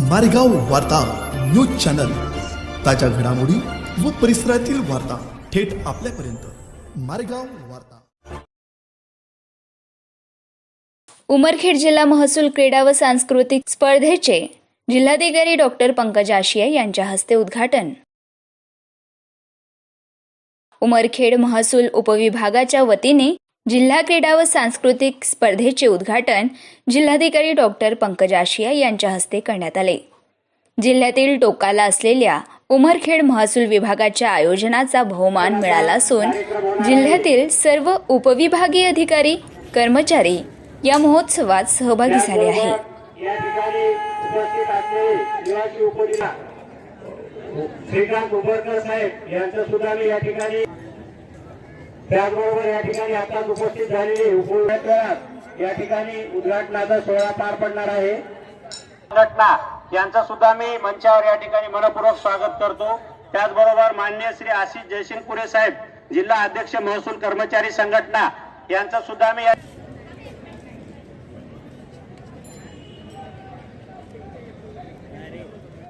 मारेगाव वार्ता news channel. ताज्या घडामोडी व परिसरातील वार्ता थेट आपल्यापर्यंत. मारेगाव वार्ता. उमरखेड जिल्हा महसूल क्रीडा व सांस्कृतिक स्पर्धेचे जिल्हाधिकारी डॉक्टर पंकज आशिया यांच्या हस्ते उद्घाटन. उमरखेड महसूल उपविभागाच्या वतीने जिल्हा क्रीडा व सांस्कृतिक स्पर्धेचे उद्घाटन जिल्हाधिकारी डॉक्टर पंकज आशिया यांच्या हस्ते करण्यात आले. जिल्ह्यातील टोकाला असलेल्या उमरखेड महसूल विभागाच्या आयोजनाचा बहुमान मिळाला असून जिल्ह्यातील सर्व उपविभागीय अधिकारी कर्मचारी या महोत्सवात सहभागी झाले आहे. श्रीकांत साहेब यांचं सुद्धा मी या ठिकाणी त्याचबरोबर या ठिकाणी आता उपस्थित झालेले उपविभागात या ठिकाणी उद्घाटनाचा सोहळा पार पडणार आहे. घटना यांचा सुद्धा मी मंचावर या ठिकाणी मनपूर्वक स्वागत करतो. त्याचबरोबर मान्य श्री आशिष जयसिंगपुरे साहेब जिल्हा अध्यक्ष महसूल कर्मचारी संघटना यांचा सुद्धा मी या